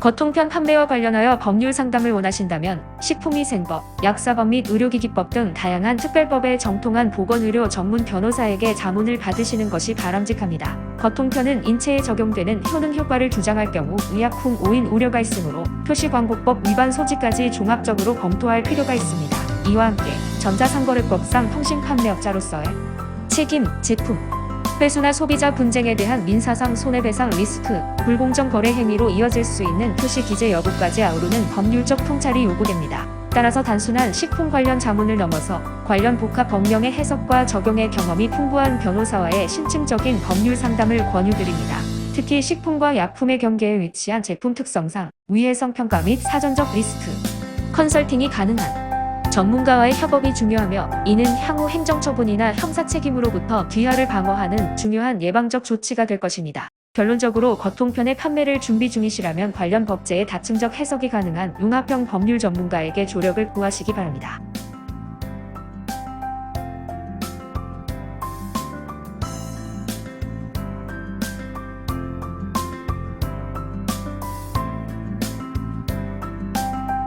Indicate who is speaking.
Speaker 1: 거통편 판매와 관련하여 법률 상담을 원하신다면 식품위생법, 약사법 및 의료기기법 등 다양한 특별법에 정통한 보건의료 전문 변호사에게 자문을 받으시는 것이 바람직합니다. 거통편은 인체에 적용되는 효능 효과를 주장할 경우 의약품 오인 우려가 있으므로 표시광고법 위반 소지까지 종합적으로 검토할 필요가 있습니다. 이와 함께 전자상거래법상 통신 판매업자로서의 책임, 제품, 회수나 소비자 분쟁에 대한 민사상 손해배상 리스크, 불공정 거래 행위로 이어질 수 있는 표시 기재 여부까지 아우르는 법률적 통찰이 요구됩니다. 따라서 단순한 식품 관련 자문을 넘어서 관련 복합 법령의 해석과 적용의 경험이 풍부한 변호사와의 신층적인 법률 상담을 권유드립니다. 특히 식품과 약품의 경계에 위치한 제품 특성상 위해성 평가 및 사전적 리스크, 컨설팅이 가능한 전문가와의 협업이 중요하며 이는 향후 행정처분이나 형사 책임으로부터 귀화를 방어하는 중요한 예방적 조치가 될 것입니다. 결론적으로 거통편의 판매를 준비 중이시라면 관련 법제의 다층적 해석이 가능한 융합형 법률 전문가에게 조력을 구하시기 바랍니다.